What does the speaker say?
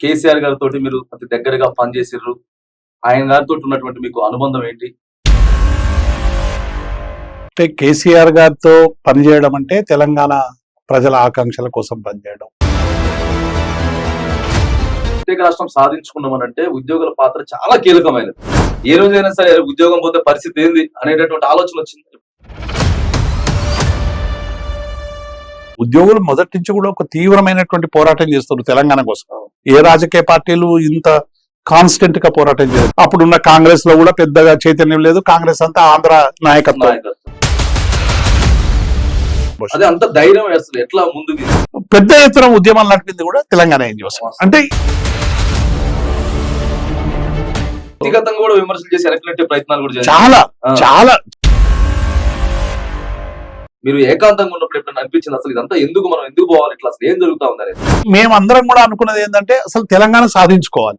కేసీఆర్ గారితో మీరు అతి దగ్గరగా పనిచేసిర్రు. ఆయన గారితో ఉన్నటువంటి మీకు అనుబంధం ఏంటి? అంటే కేసీఆర్ గారితో పనిచేయడం అంటే తెలంగాణ ప్రజల ఆకాంక్షల కోసం పనిచేయడం. ప్రత్యేక రాష్ట్రం సాధించుకున్నామనంటే ఉద్యోగుల పాత్ర చాలా కీలకమైనది. ఏ రోజైనా సరే ఉద్యోగం పోతే పరిస్థితి ఏంది అనేటటువంటి ఆలోచన వచ్చింది. ఉద్యోగులు మొదటి నుంచి కూడా ఒక తీవ్రమైనటువంటి పోరాటం చేస్తారు తెలంగాణ కోసం. ఏ రాజకీయ పార్టీలు ఇంత కాన్స్టెంట్గా పోరాటం చేయరు అప్పుడున్న కాంగ్రెస్లో కూడా పెద్దగా చైతన్యం లేదు. కాంగ్రెస్ అంతా ఆంధ్ర నాయకత్వం. అదే అంత ధైర్యం వేస్తుంది. ఎట్లా ముందుకు పెద్ద ఎత్తున ఉద్యమాలు నడిపింది కూడా తెలంగాణ ఏం చేస్తాం అంటే వ్యక్తిగతంగా కూడా విమర్శలు చేసి ఎరకనట్టే ప్రయత్నాలు కూడా చాలా. చాలా మీరు ఏకాంతంగా ఉన్నప్పుడు ఎప్పుడైనా అనిపించింది అసలు ఇదంతా ఎందుకు మనం ఎందుకు పోవాలి? ఇట్లా అసలు ఏం జరుగుతా ఉంది అనేది మేమందరం కూడా అనుకున్నది ఏంటంటే అసలు తెలంగాణ సాధించుకోవాలి.